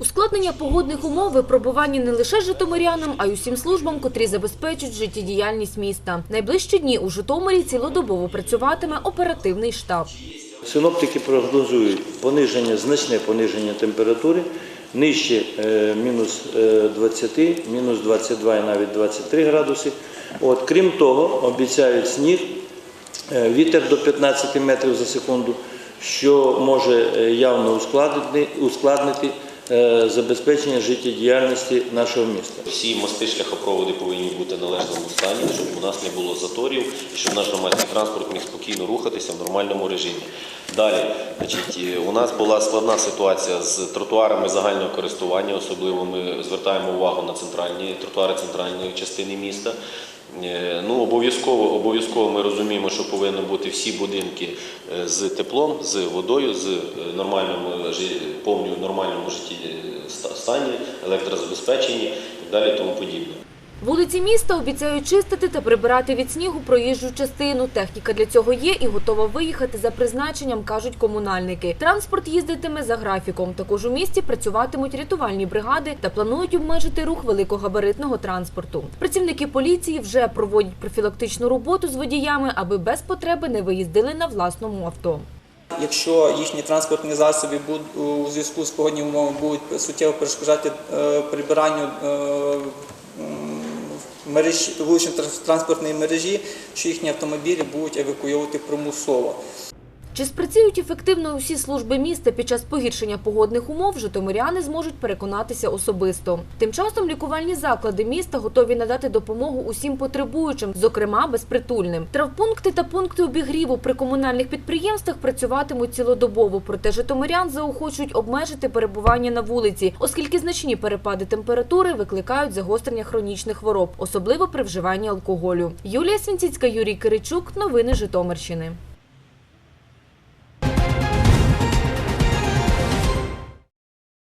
Ускладнення погодних умов випробування не лише житомирянам, а й усім службам, котрі забезпечують життєдіяльність міста. Найближчі дні у Житомирі цілодобово працюватиме оперативний штаб. Синоптики прогнозують пониження, значне пониження температури нижче е, мінус е, 20, мінус 22 і навіть 23 градуси. От, крім того, обіцяють сніг, е, вітер до 15 метрів за секунду, що може е, явно ускладнити, ускладнити е, забезпечення життєдіяльності нашого міста. Всі мости шляхопроводи повинні бути належному стані, щоб у нас не було заторів і щоб наш громадський транспорт міг спокійно рухатися в нормальному режимі. Далі, значить, е, у нас була складна ситуація з тротуарами загального користування, особливо ми звертаємо увагу на центральні тротуари центральної частини міста. Е, Ну, обов'язково, обов'язково ми розуміємо, що повинні бути всі будинки е, з теплом, з водою, з е, нормальному повністю нормальному житті ста- стані, електрозабезпеченні і далі тому подібне. Вулиці міста обіцяють чистити та прибирати від снігу проїжджу частину. Техніка для цього є і готова виїхати за призначенням, кажуть комунальники. Транспорт їздитиме за графіком. Також у місті працюватимуть рятувальні бригади та планують обмежити рух великогабаритного транспорту. Працівники поліції вже проводять профілактичну роботу з водіями, аби без потреби не виїздили на власному авто. Якщо їхні транспортні засоби у зв'язку з погодніми умовами будуть суттєво перешкоджати е, прибиранню мереж, вулично-транспортної мережі, що їхні автомобілі будуть евакуювати примусово. Чи спрацюють ефективно усі служби міста під час погіршення погодних умов, житомиряни зможуть переконатися особисто. Тим часом лікувальні заклади міста готові надати допомогу усім потребуючим, зокрема безпритульним. Травпункти та пункти обігріву при комунальних підприємствах працюватимуть цілодобово. Проте житомирян заохочують обмежити перебування на вулиці, оскільки значні перепади температури викликають загострення хронічних хвороб, особливо при вживанні алкоголю. Юлія Свінціцька, Юрій Киричук. Новини Житомирщини.